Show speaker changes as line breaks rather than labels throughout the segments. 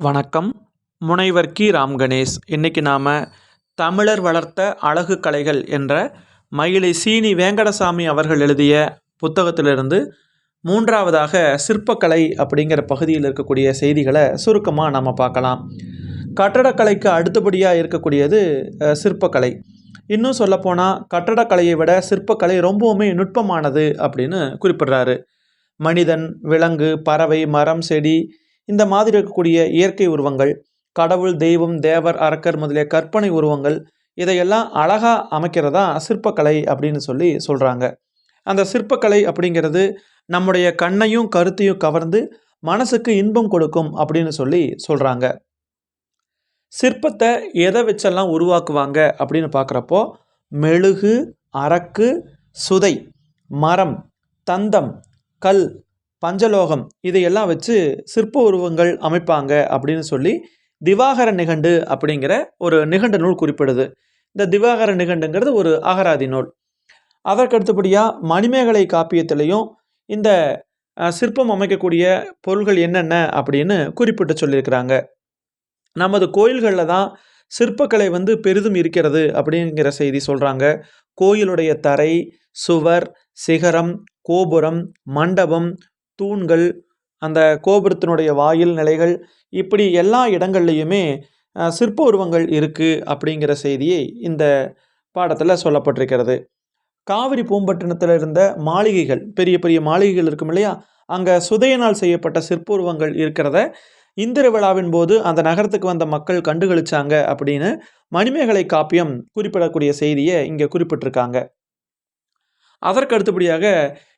வணக்கம். முனைவர் கி. ராம் கணேஷ். இன்றைக்கி நாம் தமிழர் வளர்த்த அழகு கலைகள் என்ற மயிலை சீனி வேங்கடசாமி அவர்கள் எழுதிய புத்தகத்திலிருந்து மூன்றாவதாக சிற்பக்கலை அப்படிங்கிற பகுதியில் இருக்கக்கூடிய செய்திகளை சுருக்கமாக நம்ம பார்க்கலாம். கட்டடக்கலைக்கு அடுத்தபடியாக இருக்கக்கூடியது சிற்பக்கலை. இன்னும் சொல்லப்போனால் கட்டடக்கலையை விட சிற்பக்கலை ரொம்பவுமே நுட்பமானது அப்படின்னு குறிப்பிடுறாரு. மனிதன் விலங்கு பறவை மரம் செடி இந்த மாதிரி இருக்கக்கூடிய இயற்கை உருவங்கள் கடவுள் தெய்வம் தேவர் அரக்கர் முதலிய கற்பனை உருவங்கள் இதையெல்லாம் அழகாக அமைக்கிறதா சிற்பக்கலை அப்படின்னு சொல்லி சொல்கிறாங்க அந்த சிற்பக்கலை அப்படிங்கிறது நம்முடைய கண்ணையும் கருத்தையும் கவர்ந்து மனசுக்கு இன்பம் கொடுக்கும் அப்படின்னு சொல்லி சொல்கிறாங்க சிற்பத்தை எதை வச்செல்லாம் உருவாக்குவாங்க அப்படின்னு பார்க்குறப்போ மெழுகு அரக்கு சுதை மரம் தந்தம் கல் பஞ்சலோகம் இதையெல்லாம் வச்சு சிற்ப உருவங்கள் அமைப்பாங்க அப்படின்னு சொல்லி திவாகர நிகண்டு அப்படிங்கிற ஒரு நிகண்டு நூல் குறிப்பிடுது. இந்த திவாகர நிகண்டுங்கிறது ஒரு அகராதி நூல். அதற்கு அடுத்தபடியாக மணிமேகலை காப்பியத்திலையும் இந்த சிற்பம் அமைக்கக்கூடிய பொருள்கள் என்னென்ன அப்படின்னு குறிப்பிட்டு சொல்லியிருக்கிறாங்க. நமது கோயில்களில் தான் சிற்பக்கலை வந்து பெரிதும் இருக்கிறது அப்படிங்கிற செய்தி சொல்கிறாங்க கோயிலுடைய தரை சுவர் சிகரம் கோபுரம் மண்டபம் தூண்கள் அந்த கோபுரத்தினுடைய வாயில் நிலைகள் இப்படி எல்லா இடங்கள்லையுமே சிற்ப உருவங்கள் இருக்குது அப்படிங்கிற செய்தியை இந்த பாடத்தில் சொல்லப்பட்டிருக்கிறது. காவிரி பூம்பட்டினத்தில் இருந்த மாளிகைகள் பெரிய பெரிய மாளிகைகள் இருக்கும் இல்லையா? அங்கே சுதையினால் செய்யப்பட்ட சிற்ப உருவங்கள் இருக்கிறத இந்திர விழாவின் போது அந்த நகரத்துக்கு வந்த மக்கள் கண்டுகளிச்சாங்க அப்படின்னு மணிமேகலை காப்பியம் குறிப்பிடக்கூடிய செய்தியை இங்கே குறிப்பிட்டிருக்காங்க. அதற்கு அடுத்தபடியாக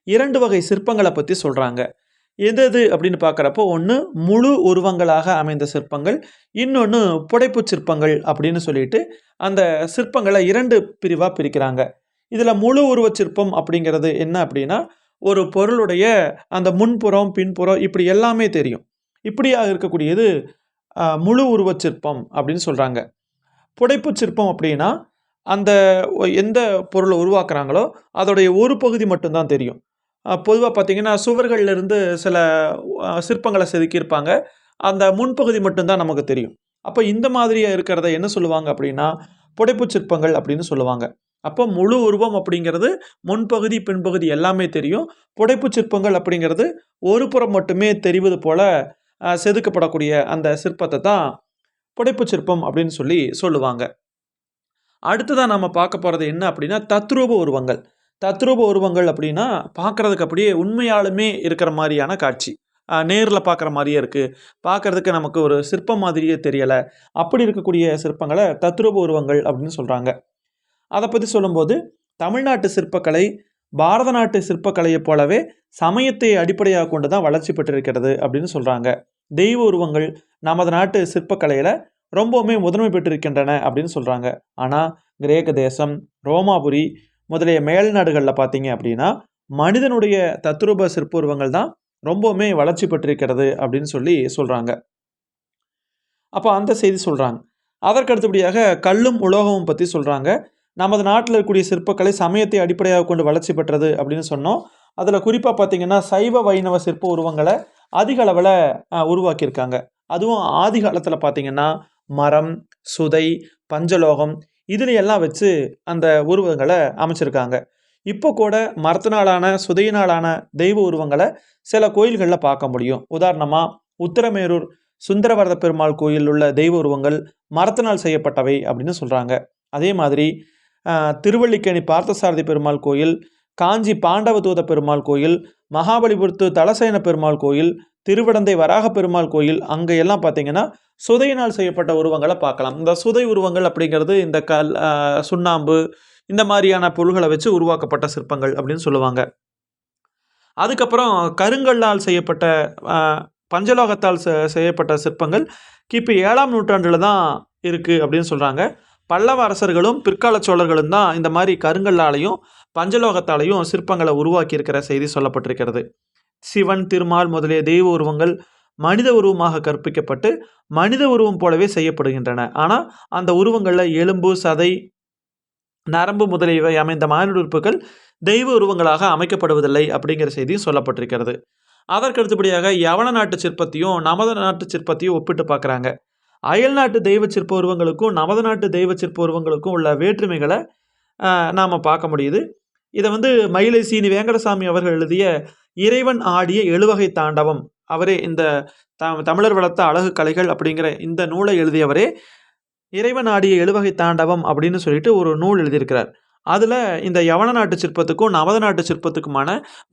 இரண்டு வகை சிற்பங்களை பற்றி சொல்கிறாங்க எது எது அப்படின்னு பார்க்குறப்போ ஒன்று முழு உருவங்களாக அமைந்த சிற்பங்கள் இன்னொன்று புடைப்புச் சிற்பங்கள் அப்படின்னு சொல்லிட்டு அந்த சிற்பங்களை இரண்டு பிரிவாக பிரிக்கிறாங்க. இதில் முழு உருவச் சிற்பம் அப்படிங்கிறது என்ன அப்படின்னா ஒரு பொருளுடைய அந்த முன்புறம் பின்புறம் இப்படி எல்லாமே தெரியும். இப்படியாக இருக்கக்கூடியது முழு உருவச் சிற்பம் அப்படின்னு சொல்கிறாங்க புடைப்புச் சிற்பம் அப்படின்னா அந்த எந்த பொருளை உருவாக்குறாங்களோ அதோடைய ஒரு பகுதி மட்டும்தான் தெரியும். பொதுவாக பார்த்தீங்கன்னா சுவர்கள்லேருந்து சில சிற்பங்களை செதுக்கியிருப்பாங்க. அந்த முன்பகுதி மட்டும்தான் நமக்கு தெரியும். அப்போ இந்த மாதிரியாக இருக்கிறத என்ன சொல்லுவாங்க அப்படின்னா புடைப்புச் சிற்பங்கள் அப்படின்னு சொல்லுவாங்க. அப்போ முழு உருவம் அப்படிங்கிறது முன்பகுதி பின்பகுதி எல்லாமே தெரியும். புடைப்புச் சிற்பங்கள் அப்படிங்கிறது ஒரு புறம் மட்டுமே தெரிவது போல செதுக்கப்படக்கூடிய அந்த சிற்பத்தை தான் புடைப்புச் சிற்பம் அப்படின்னு சொல்லி சொல்லுவாங்க. அடுத்ததாக நம்ம பார்க்க போகிறது என்ன அப்படின்னா தத்ரூப உருவங்கள். தத்ரூப உருவங்கள் அப்படின்னா பார்க்குறதுக்கு அப்படியே உண்மையாலுமே இருக்கிற மாதிரியான காட்சி. நேரில் பார்க்குற மாதிரியே இருக்குது பார்க்குறதுக்கு நமக்கு ஒரு சிற்பம் மாதிரியே தெரியலை. அப்படி இருக்கக்கூடிய சிற்பங்களை தத்ரூப உருவங்கள் அப்படின்னு சொல்கிறாங்க அதை பற்றி சொல்லும்போது தமிழ்நாட்டு சிற்பக்கலை பாரத நாட்டு சிற்பக்கலையைப் போலவே சமயத்தை அடிப்படையாக கொண்டு தான் வளர்ச்சி பெற்றிருக்கிறது அப்படின்னு சொல்கிறாங்க தெய்வ உருவங்கள் நமது நாட்டு சிற்பக்கலையில் ரொம்பவுமே முதன்மை பெற்றிருக்கின்றன அப்படின்னு சொல்கிறாங்க ஆனால் கிரேக்க தேசம் ரோமாபுரி முதலிய மேல் நாடுகளில் பார்த்தீங்க அப்படின்னா மனிதனுடைய தத்ரூப சிற்ப உருவங்கள் தான் ரொம்பவுமே வளர்ச்சி பெற்றிருக்கிறது அப்படின்னு சொல்லி சொல்கிறாங்க அப்போ அந்த செய்தி சொல்கிறாங்க அதற்கு அடுத்தபடியாக கல்லும் உலோகமும் பற்றி சொல்கிறாங்க நமது நாட்டில் இருக்கக்கூடிய சிற்பக்கலை சமயத்தை அடிப்படையாக கொண்டு வளர்ச்சி பெற்றது அப்படின்னு சொன்னோம். அதில் குறிப்பாக பார்த்தீங்கன்னா சைவ வைணவ சிற்ப உருவங்களை அதிக அளவில் உருவாக்கியிருக்காங்க. அதுவும் ஆதி காலத்தில் பார்த்தீங்கன்னா மரம் சுதை பஞ்சலோகம் இதுலையெல்லாம் எல்லாம் வச்சு அந்த உருவங்களை அமைச்சிருக்காங்க. இப்போ கூட மரத்தினாலான சுதையினாலான தெய்வ உருவங்களை சில கோயில்களில் பார்க்க முடியும். உதாரணமாக உத்தரமேரூர் சுந்தரவரத பெருமாள் கோயில் உள்ள தெய்வ உருவங்கள் மரத்தினால் செய்யப்பட்டவை அப்படின்னு சொல்கிறாங்க அதே மாதிரி திருவள்ளிக்கேணி பார்த்தசாரதி பெருமாள் கோயில் காஞ்சி பாண்டவதூத பெருமாள் கோயில் மகாபலிபுரத்து தலசேன பெருமாள் கோயில் திருவிடந்தை வராக பெருமாள் கோயில் அங்கே எல்லாம் பார்த்தீங்கன்னா சுதையினால் செய்யப்பட்ட உருவங்களை பார்க்கலாம். இந்த சுதை உருவங்கள் அப்படிங்கிறது இந்த கல் சுண்ணாம்பு இந்த மாதிரியான பொருள்களை வச்சு உருவாக்கப்பட்ட சிற்பங்கள் அப்படின்னு சொல்லுவாங்க. அதுக்கப்புறம் கருங்கல்லால் செய்யப்பட்ட பஞ்சலோகத்தால் செ- செய்யப்பட்ட சிற்பங்கள் கிபி ஏழாம் நூற்றாண்டில் தான் இருக்குது அப்படின்னு சொல்கிறாங்க பல்லவ அரசர்களும் பிற்கால சோழர்களும் தான் இந்த மாதிரி கருங்கல்லாலையும் பஞ்சலோகத்தாலையும் சிற்பங்களை உருவாக்கியிருக்கிற செய்தி சொல்லப்பட்டிருக்கிறது. சிவன் திருமால் முதலிய தெய்வ உருவங்கள் மனித உருவமாக கற்பிக்கப்பட்டு மனித உருவம் போலவே செய்யப்படுகின்றன. ஆனால் அந்த உருவங்களில் எலும்பு சதை நரம்பு முதலியவை அமைந்த மாநில உறுப்புகள் தெய்வ உருவங்களாக அமைக்கப்படுவதில்லை அப்படிங்கிற செய்தியும் சொல்லப்பட்டிருக்கிறது. அதற்கு அடுத்தபடியாக யவன நாட்டு சிற்பத்தையும் நமத நாட்டு சிற்பத்தையும் ஒப்பிட்டு பார்க்குறாங்க. அயல் நாட்டு தெய்வ சிற்ப உருவங்களுக்கும் நமது நாட்டு தெய்வ சிற்ப உருவங்களுக்கும் உள்ள வேற்றுமைகளை நாம் பார்க்க முடியுது. இதை வந்து மயிலை சீனி வேங்கடசாமி அவர்கள் எழுதிய இறைவன் ஆடிய எழுவகை தாண்டவம். அவரே இந்த த தமிழர் வளர்த்த அழகு கலைகள் அப்படிங்கிற இந்த நூலை எழுதியவரே. இறைவன் ஆடிய எழுவகை தாண்டவம் அப்படின்னு சொல்லிட்டு ஒரு நூல் எழுதியிருக்கிறார். அதில் இந்த யவன நாட்டு சிற்பத்துக்கும் நவத நாட்டு சிற்பத்துக்குமான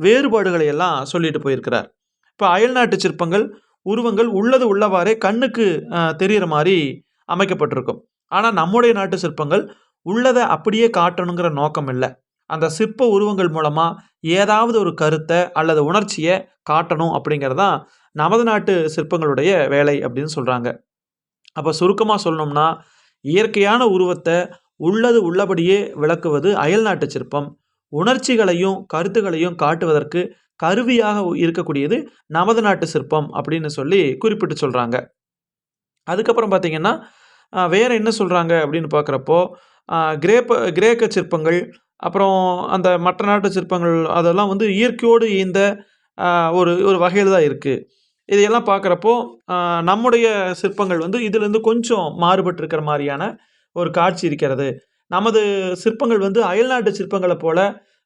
வேறுபாடுகளை எல்லாம் சொல்லிட்டு போயிருக்கிறார். இப்போ அயல் நாட்டு சிற்பங்கள் உருவங்கள் உள்ளது உள்ளவாறே கண்ணுக்கு தெரிகிற மாதிரி அமைக்கப்பட்டிருக்கும். ஆனால் நம்முடைய நாட்டு சிற்பங்கள் உள்ளதை அப்படியே காட்டணுங்கிற நோக்கம் இல்லை. அந்த சிற்ப உருவங்கள் மூலமாக ஏதாவது ஒரு கருத்தை அல்லது உணர்ச்சியை காட்டணும் அப்படிங்கிறது தான் நமது நாட்டு சிற்பங்களுடைய வேலை அப்படின்னு சொல்கிறாங்க அப்போ சுருக்கமாக சொல்லணும்னா இயற்கையான உருவத்தை உள்ளது உள்ளபடியே விளக்குவது அயல் நாட்டு சிற்பம். உணர்ச்சிகளையும் கருத்துகளையும் காட்டுவதற்கு கருவியாக இருக்கக்கூடியது நமது நாட்டு சிற்பம் அப்படின்னு சொல்லி குறிப்பிட்டு சொல்கிறாங்க அதுக்கப்புறம் பார்த்திங்கன்னா வேறு என்ன சொல்கிறாங்க அப்படின்னு பார்க்குறப்போ கிரேப்ப கிரேக்க சிற்பங்கள் அப்புறம் அந்த மற்ற நாட்டு சிற்பங்கள் அதெல்லாம் வந்து இயற்கையோடு ஈந்த ஒரு ஒரு வகையில் தான் இருக்குது இதையெல்லாம் பார்க்குறப்போ நம்முடைய சிற்பங்கள் வந்து இதுலேருந்து கொஞ்சம் மாறுபட்டிருக்கிற மாதிரியான ஒரு காட்சி இருக்கிறது. நமது சிற்பங்கள் வந்து அயல்நாட்டு சிற்பங்களை போல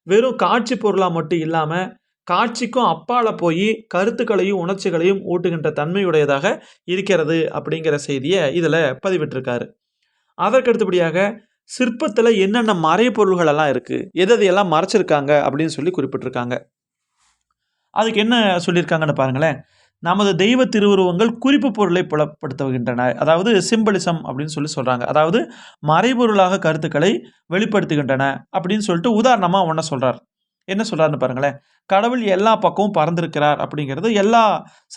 வெறும் காட்சி பொருளாக மட்டும் இல்லாமல் காட்சிக்கும் அப்பால போய் கருத்துக்களையும் உணர்ச்சிகளையும் ஊட்டுகின்ற தன்மையுடையதாக இருக்கிறது அப்படிங்கிற செய்தியை இதில் பதிவிட்டிருக்காரு. அதற்கு அடுத்தபடியாக சிற்பத்தில் என்னென்ன மறைப்பொருள்கள் எல்லாம் இருக்குது எதையெல்லாம் மறைச்சிருக்காங்க? அப்படின்னு சொல்லி குறிப்பிட்டிருக்காங்க. அதுக்கு என்ன சொல்லியிருக்காங்கன்னு பாருங்களேன். நமது தெய்வ திருவுருவங்கள் குறிப்பு பொருளை புலப்படுத்துகின்றன. அதாவது சிம்பலிசம் அப்படின்னு சொல்லி சொல்கிறாங்க அதாவது மறைபொருளாக கருத்துக்களை வெளிப்படுத்துகின்றன அப்படின்னு சொல்லிட்டு உதாரணமாக ஒன்றை சொல்கிறார் என்ன சொல்கிறாருன்னு பாருங்களேன். கடவுள் எல்லா பக்கமும் பறந்திருக்கிறார் அப்படிங்கிறது எல்லா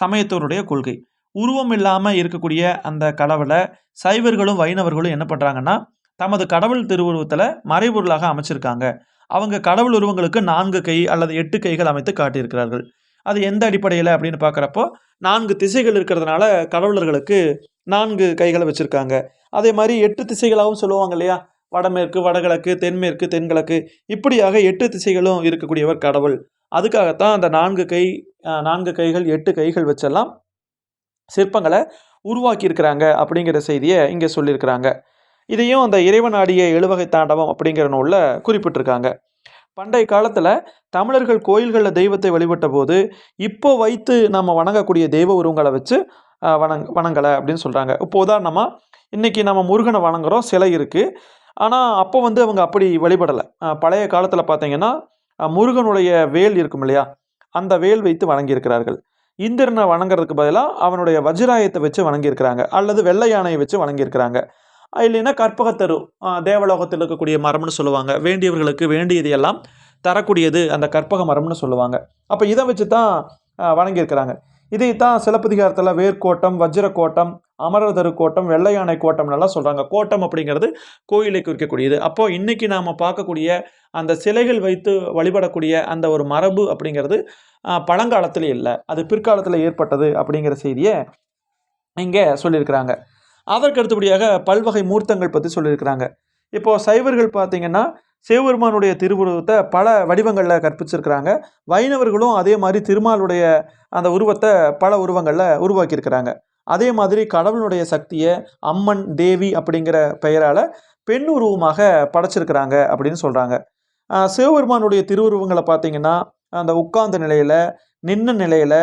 சமயத்தோருடைய கொள்கை. உருவம் இல்லாமல் இருக்கக்கூடிய அந்த கடவுளை சைவர்களும் வைணவர்களும் என்ன பண்ணுறாங்கன்னா தமது கடவுள் திருவுருவத்தில் மறைபொருளாக அமைச்சிருக்காங்க. அவங்க கடவுள் உருவங்களுக்கு நான்கு கை அல்லது எட்டு கைகள் அமைத்து காட்டியிருக்கிறார்கள். அது எந்த அடிப்படையில் அப்படின்னு பார்க்குறப்போ நான்கு திசைகள் இருக்கிறதுனால கடவுளர்களுக்கு நான்கு கைகளை வச்சுருக்காங்க. அதே மாதிரி எட்டு திசைகளாகவும் சொல்லுவாங்க இல்லையா? வடமேற்கு வடகிழக்கு தென்மேற்கு தென்கிழக்கு. இப்படியாக எட்டு திசைகளும் இருக்கக்கூடியவர் கடவுள். அதுக்காகத்தான் அந்த நான்கு கை நான்கு கைகள் எட்டு கைகள் வச்செல்லாம் சிற்பங்களை உருவாக்கியிருக்கிறாங்க அப்படிங்கிற செய்தியை இங்கே சொல்லியிருக்கிறாங்க. இதையும் அந்த இறைவன் ஆடிய எழுவகை தாண்டவம் அப்படிங்கிற நூலில் குறிப்பிட்டிருக்காங்க. பண்டைய காலத்தில் தமிழர்கள் கோயில்களில் தெய்வத்தை வழிபட்ட போது இப்போ வைத்து நம்ம வணங்கக்கூடிய தெய்வ உருவங்களை வச்சு வணங் வணங்கலை அப்படின்னு சொல்கிறாங்க இப்போ உதாரணமாக இன்றைக்கி நம்ம முருகனை வணங்குறோம் சிலை இருக்குது ஆனால் அப்போ வந்து அவங்க அப்படி வழிபடலை. பழைய காலத்தில் பார்த்தீங்கன்னா முருகனுடைய வேல் இருக்கும் இல்லையா? அந்த வேல் வைத்து வணங்கியிருக்கிறார்கள். இந்திரனை வணங்குறதுக்கு பதிலாக அவனுடைய வஜ்ராயத்தை வச்சு வணங்கியிருக்கிறாங்க. அல்லது வெள்ளை யானையை வச்சு வணங்கியிருக்கிறாங்க. இல்லைன்னா கற்பகத்தரு தேவலோகத்தில் இருக்கக்கூடிய மரம்னு சொல்லுவாங்க. வேண்டியவர்களுக்கு வேண்டியது எல்லாம் தரக்கூடியது அந்த கற்பக மரம்னு சொல்லுவாங்க. அப்போ இதை வச்சு தான் வணங்கியிருக்கிறாங்க இதைத்தான் சிலப்பதிகாரத்தில் வேர்க்கோட்டம் வஜ்ரக்கோட்டம் அமரதரு கோட்டம் வெள்ளையானை கோட்டம்னெல்லாம் சொல்கிறாங்க கோட்டம் அப்படிங்கிறது கோயிலை குறிக்கக்கூடியது. அப்போது இன்றைக்கி நாம் பார்க்கக்கூடிய அந்த சிலைகள் வைத்து வழிபடக்கூடிய அந்த ஒரு மரபு அப்படிங்கிறது பழங்காலத்தில் இல்லை. அது பிற்காலத்தில் ஏற்பட்டது அப்படிங்கிற செய்தியை இங்கே சொல்லியிருக்கிறாங்க. அதற்கு அடுத்தபடியாக பல்வகை மூர்த்தங்கள் பற்றி சொல்லியிருக்கிறாங்க. இப்போது சைவர்கள் பார்த்திங்கன்னா சிவபெருமானுடைய திருவுருவத்தை பல வடிவங்களில் கற்பிச்சிருக்கிறாங்க. வைணவர்களும் அதே மாதிரி திருமாலுடைய அந்த உருவத்தை பல உருவங்களில் உருவாக்கியிருக்கிறாங்க. அதே மாதிரி கடவுளுடைய சக்தியை அம்மன் தேவி அப்படிங்கிற பெயரால் பெண் உருவமாக படைச்சிருக்கிறாங்க அப்படின்னு சொல்கிறாங்க சிவபெருமானுடைய திருவுருவங்களை பார்த்தீங்கன்னா அந்த உட்கார்ந்த நிலையில் நின்ன நிலையில்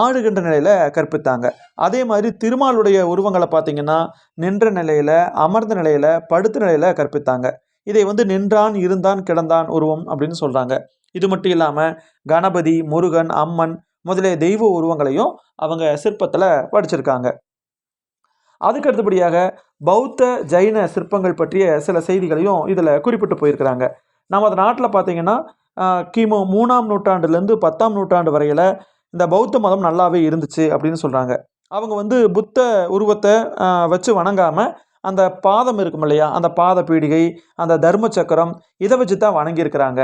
ஆடுகின்ற நிலையில் கற்பித்தாங்க. அதே மாதிரி திருமாலுடைய உருவங்களை பார்த்தீங்கன்னா நின்ற நிலையில் அமர்ந்த நிலையில் படுத்த நிலையில் கற்பித்தாங்க. இதை வந்து நின்றான் இருந்தான் கிடந்தான் உருவம் அப்படின்னு சொல்கிறாங்க இது மட்டும் இல்லாமல் கணபதி முருகன் அம்மன் முதலிய தெய்வ உருவங்களையும் அவங்க சிற்பத்தில் படிச்சிருக்காங்க அதுக்கு அடுத்தபடியாக பௌத்த ஜைன சிற்பங்கள் பற்றிய சில செய்திகளையும் இதில் குறிப்பிட்டு போயிருக்கிறாங்க. நமது நாட்டில் பார்த்தீங்கன்னா கிமு மூணாம் நூற்றாண்டுலேருந்து பத்தாம் நூற்றாண்டு வரையில் இந்த பௌத்த மதம் நல்லாவே இருந்துச்சு அப்படின்னு சொல்கிறாங்க அவங்க வந்து புத்த உருவத்தை வச்சு வணங்காமல் அந்த பாதம் இருக்கும் இல்லையா அந்த பாத பீடிகை அந்த தர்ம சக்கரம் இதை வச்சு தான் வணங்கியிருக்கிறாங்க.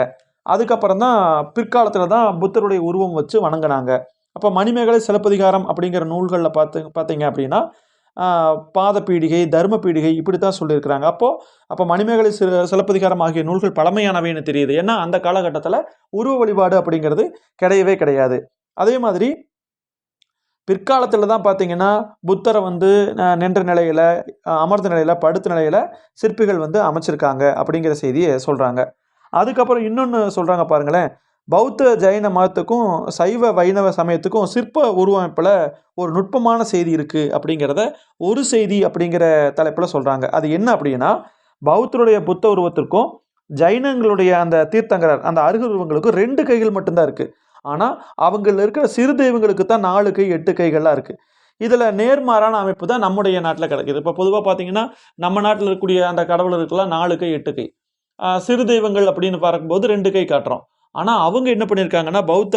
அதுக்கப்புறம் தான் பிற்காலத்தில் தான் புத்தருடைய உருவம் வச்சு வணங்கினாங்க. அப்போ மணிமேகலை சிலப்பதிகாரம் அப்படிங்கிற நூல்களில் பார்த்து பார்த்தீங்க அப்படின்னா பாத பீடிகை தர்ம பீடிகை இப்படி தான் சொல்லியிருக்கிறாங்க. அப்போது அப்போ மணிமேகலை சில சிலப்பதிகாரம் ஆகிய நூல்கள் பழமையானவைன்னு தெரியுது. ஏன்னா அந்த காலகட்டத்தில் உருவ வழிபாடு அப்படிங்கிறது கிடையவே கிடையாது. அதே மாதிரி பிற்காலத்தில் தான் பார்த்தீங்கன்னா புத்தரை வந்து நின்ற நிலையில் அமர்ந்த நிலையில் படுத்த நிலையில் சிற்பிகள் வந்து அமைச்சிருக்காங்க அப்படிங்கிற செய்தியை சொல்கிறாங்க அதுக்கப்புறம் இன்னொன்று சொல்கிறாங்க பாருங்களேன். பௌத்த ஜைன மதத்துக்கும் சைவ வைணவ சமயத்துக்கும் சிற்ப உருவமைப்பில் ஒரு நுட்பமான செய்தி இருக்குது அப்படிங்கிறத ஒரு செய்தி அப்படிங்கிற தலைப்பில் சொல்கிறாங்க அது என்ன அப்படின்னா பௌத்தருடைய புத்த உருவத்திற்கும் ஜைனங்களுடைய அந்த தீர்த்தங்கரர் அந்த அருகு உருவங்களுக்கும் ரெண்டு கைகள் மட்டும்தான் இருக்குது ஆனால் அவங்களில் இருக்கிற சிறு தெய்வங்களுக்கு தான் நாலு கை எட்டு கைகள்லாம் இருக்குது இதில் நேர்மாறான அமைப்பு தான் நம்முடைய நாட்டில் கிடைக்குது. இப்போ பொதுவாக பார்த்தீங்கன்னா நம்ம நாட்டில் இருக்கக்கூடிய அந்த கடவுளருக்கெல்லாம் நாலு கை எட்டு கை. சிறு தெய்வங்கள் அப்படின்னு பார்க்கும்போது ரெண்டு கை காட்டுறோம். ஆனால் அவங்க என்ன பண்ணியிருக்காங்கன்னா பௌத்த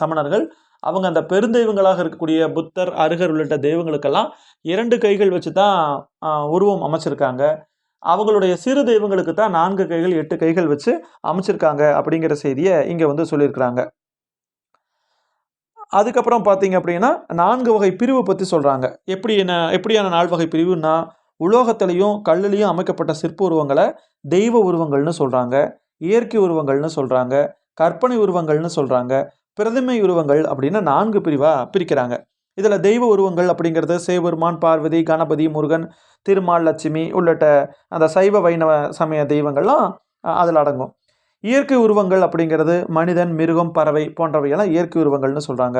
சமணர்கள் அவங்க அந்த பெருந்தெய்வங்களாக இருக்கக்கூடிய புத்தர் அருகர் உள்ளிட்ட தெய்வங்களுக்கெல்லாம் இரண்டு கைகள் வச்சு தான் உருவம் அமைச்சிருக்காங்க. அவங்களுடைய சிறு தெய்வங்களுக்கு தான் நான்கு கைகள் எட்டு கைகள் வச்சு அமைச்சிருக்காங்க அப்படிங்கிற செய்தியை இங்கே வந்து சொல்லியிருக்கிறாங்க. அதுக்கப்புறம் பார்த்தீங்க அப்படின்னா நான்கு வகை பிரிவு பற்றி சொல்கிறாங்க எப்படி என்ன எப்படியான நால் வகை பிரிவுன்னா உலோகத்திலையும் கல்லுலேயும் அமைக்கப்பட்ட சிற்ப உருவங்களை தெய்வ உருவங்கள்னு சொல்கிறாங்க இயற்கை உருவங்கள்னு சொல்கிறாங்க கற்பனை உருவங்கள்னு சொல்கிறாங்க பிரதிமை உருவங்கள் அப்படின்னு நான்கு பிரிவாக பிரிக்கிறாங்க. இதில் தெய்வ உருவங்கள் அப்படிங்கிறது சேவெருமான் பார்வதி கணபதி முருகன் திருமால் லட்சுமி உள்ளிட்ட அந்த சைவ வைணவ சமய தெய்வங்கள்லாம் அதில் அடங்கும். இயற்கை உருவங்கள் அப்படிங்கிறது மனிதன் மிருகம் பறவை போன்றவையெல்லாம் இயற்கை உருவங்கள்னு சொல்கிறாங்க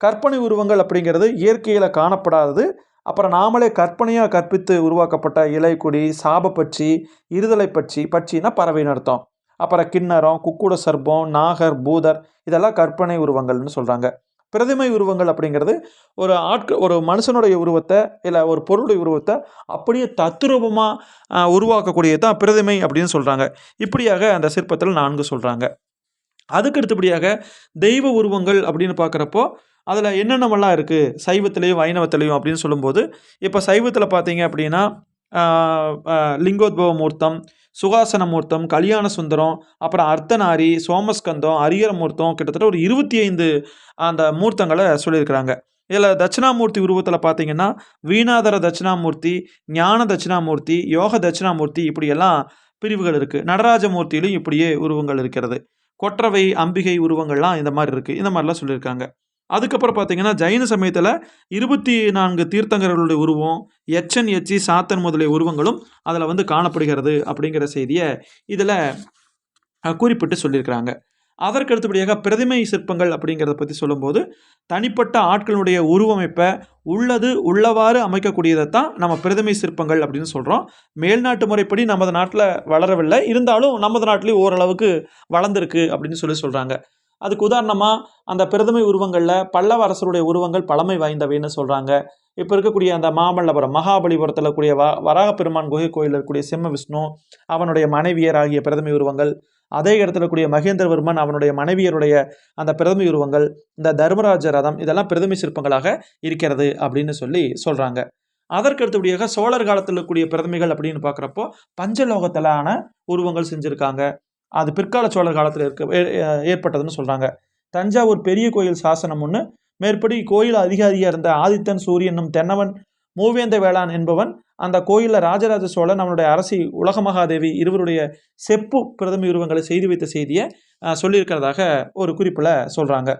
கற்பனை உருவங்கள் அப்படிங்கிறது இயற்கையில் காணப்படாதது. அப்புறம் நாமளே கற்பனையாக கற்பித்து உருவாக்கப்பட்ட இலை கொடி சாபப்பட்சி இருதலை பட்சி பட்சின்னா பறவைன்னு அர்த்தம். அப்புறம் கிண்ணறம் குக்குட சர்ப்பம் நாகர் பூதர் இதெல்லாம் கற்பனை உருவங்கள்னு சொல்கிறாங்க பிரதிமை உருவங்கள் அப்படிங்கிறது ஒரு ஆட்கள் ஒரு மனுஷனுடைய உருவத்தை இல்லை ஒரு பொருளுடைய உருவத்தை அப்படியே தத்ரூபமாக உருவாக்கக்கூடியது தான் பிரதிமை அப்படின்னு சொல்கிறாங்க இப்படியாக அந்த சிற்பத்தில் நான்கு சொல்கிறாங்க அதுக்கு அடுத்தபடியாக தெய்வ உருவங்கள் அப்படின்னு பார்க்குறப்போ அதில் என்னென்னமெல்லாம் இருக்குது சைவத்திலையும் வைணவத்திலையும் அப்படின்னு சொல்லும்போது இப்போ சைவத்தில் பார்த்தீங்க அப்படின்னா லிங்கோத்பவ மூர்த்தம் சுகாசன மூர்த்தம் கல்யாண சுந்தரம் அப்புறம் அர்த்தநாரி சோமஸ்கந்தம் அரியர மூர்த்தம் கிட்டத்தட்ட ஒரு இருபத்தி ஐந்து அந்த மூர்த்தங்களை சொல்லியிருக்கிறாங்க. இதில் தட்சிணாமூர்த்தி உருவத்தில் பார்த்தீங்கன்னா வீணாதர தட்சிணாமூர்த்தி ஞான தட்சிணாமூர்த்தி யோக தட்சிணாமூர்த்தி இப்படியெல்லாம் பிரிவுகள் இருக்குது நடராஜமூர்த்தியிலும் இப்படியே உருவங்கள் இருக்கிறது. கொற்றவை அம்பிகை உருவங்கள்லாம் இந்த மாதிரி இருக்குது இந்த மாதிரிலாம் சொல்லியிருக்காங்க. அதுக்கப்புறம் பார்த்தீங்கன்னா ஜைன சமயத்தில் இருபத்தி நான்கு தீர்த்தங்கர்களுடைய உருவம் எச்சன் எச்சி சாத்தன் முதலிய உருவங்களும் அதில் வந்து காணப்படுகிறது அப்படிங்கிற செய்தியை இதில் குறிப்பிட்டு சொல்லியிருக்கிறாங்க. அதற்கு அடுத்தபடியாக பிரதிமை சிற்பங்கள் அப்படிங்கிறத பற்றி சொல்லும்போது தனிப்பட்ட ஆட்களுடைய உருவமைப்பை உள்ளது உள்ளவாறு அமைக்கக்கூடியதை தான் நம்ம பிரதிமை சிற்பங்கள் அப்படின்னு சொல்கிறோம் மேல்நாட்டு முறைப்படி நமது நாட்டில் வளரவில்லை. இருந்தாலும் நமது நாட்டிலேயும் ஓரளவுக்கு வளர்ந்துருக்கு அப்படின்னு சொல்லி சொல்கிறாங்க அதுக்கு உதாரணமாக அந்த பிரதமை உருவங்களில் பல்லவ அரசருடைய உருவங்கள் பழமை வாய்ந்தவைன்னு சொல்கிறாங்க இப்போ இருக்கக்கூடிய அந்த மாமல்லபுரம் மகாபலிபுரத்தில் இருக்கக்கூடிய வ வராக பெருமான் குகை கோயிலில் இருக்கக்கூடிய சிம்ம விஷ்ணு அவனுடைய மனைவியர் ஆகிய பிரதமை உருவங்கள் அதே இடத்துல கூடிய மகேந்திரவர்மன் அவனுடைய மனைவியருடைய அந்த பிரதமை உருவங்கள் இந்த தர்மராஜ ரதம் இதெல்லாம் பிரதமை சிற்பங்களாக இருக்கிறது அப்படின்னு சொல்லி சொல்கிறாங்க அதற்கு அடுத்தபடியாக சோழர் காலத்தில் இருக்கக்கூடிய பிரதமைகள் அப்படின்னு பார்க்குறப்போ பஞ்சலோகத்திலான உருவங்கள் செஞ்சுருக்காங்க. அது பிற்கால சோழர் காலத்தில் இருக்க ஏற்பட்டதுன்னு சொல்கிறாங்க தஞ்சாவூர் பெரிய கோயில் சாசனம் ஒன்று மேற்படி கோயில் அதிகாரியாக இருந்த ஆதித்தன் சூரியனும் தென்னவன் மூவேந்த வேளான் என்பவன் அந்த கோயிலில் ராஜராஜ சோழன் அவனுடைய அரசி உலகமகாதேவி இருவருடைய செப்பு பிரதம உருவங்களை செய்து வைத்த செய்தியை சொல்லியிருக்கிறதாக ஒரு குறிப்பில் சொல்கிறாங்க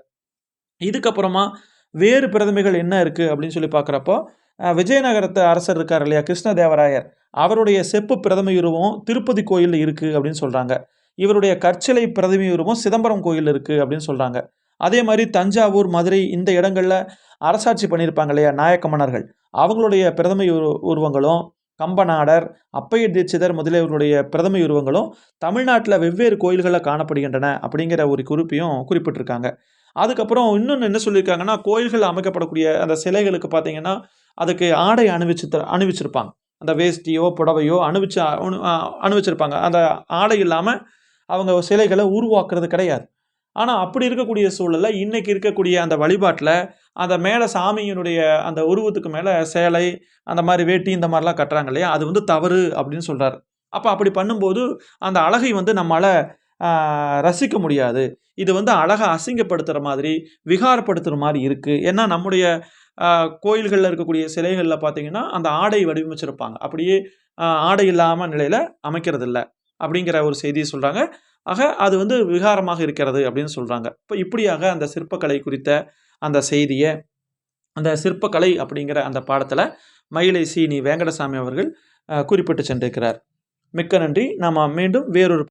இதுக்கப்புறமா வேறு பிரதமைகள் என்ன இருக்குது அப்படின்னு சொல்லி பார்க்குறப்போ விஜயநகரத்து அரசர் இருக்கார் இல்லையா கிருஷ்ணதேவராயர் அவருடைய செப்பு பிரதம உருவம் திருப்பதி கோயிலில் இருக்குது அப்படின்னு சொல்கிறாங்க இவருடைய கற்சிலை பிரதம சிதம்பரம் கோயில் இருக்குது அப்படின்னு சொல்கிறாங்க அதே மாதிரி தஞ்சாவூர் மதுரை இந்த இடங்களில் அரசாட்சி பண்ணியிருப்பாங்க இல்லையா நாயக்க மன்னர்கள். அவங்களுடைய பிரதம உரு உருவங்களும் கம்பநாடர் அப்பைய தீட்சிதர் முதலியவர்களுடைய பிரதம உருவங்களும் தமிழ்நாட்டில் வெவ்வேறு கோயில்களில் காணப்படுகின்றன அப்படிங்கிற ஒரு குறிப்பையும் குறிப்பிட்டிருக்காங்க. அதுக்கப்புறம் இன்னொன்று என்ன சொல்லியிருக்காங்கன்னா கோயில்கள் அமைக்கப்படக்கூடிய அந்த சிலைகளுக்கு பார்த்தீங்கன்னா அதுக்கு ஆடை அணிவிச்சு த- அணிவிச்சிருப்பாங்க. அந்த வேஷ்டியோ புடவையோ அணிவிச்சு அணிவிச்சிருப்பாங்க. அந்த ஆடை இல்லாமல் அவங்க சிலைகளை உருவாக்குறது கிடையாது. ஆனால் அப்படி இருக்கக்கூடிய சூழலில் இன்றைக்கி இருக்கக்கூடிய அந்த வழிபாட்டில் அந்த மேலே சாமியினுடைய அந்த உருவத்துக்கு மேலே சேலை அந்த மாதிரி வேட்டி இந்த மாதிரிலாம் கட்டுறாங்க இல்லையா? அது வந்து தவறு அப்படின்னு சொல்கிறார் அப்போ அப்படி பண்ணும்போது அந்த அழகை வந்து நம்மளால் ரசிக்க முடியாது. இது வந்து அழகை அசிங்கப்படுத்துகிற மாதிரி விகாரப்படுத்துகிற மாதிரி இருக்குது ஏன்னா நம்முடைய கோயில்களில் இருக்கக்கூடிய சிலைகளில் பார்த்தீங்கன்னா அந்த ஆடை வடிவமைச்சிருப்பாங்க. அப்படியே ஆடை இல்லாமல் நிலையில் அமைக்கிறது இல்லை அப்படிங்கிற ஒரு செய்தியை சொல்கிறாங்க ஆக அது வந்து விகாரமாக இருக்கிறது அப்படின்னு சொல்கிறாங்க இப்போ இப்படியாக அந்த சிற்பக்கலை குறித்த அந்த செய்தியை அந்த சிற்பக்கலை அப்படிங்கிற அந்த பாடத்தில் மயிலை சீனி வேங்கடசாமி அவர்கள் குறிப்பிட்டு சென்றிருக்கிறார். மிக்க நன்றி. நாம் மீண்டும் வேறொரு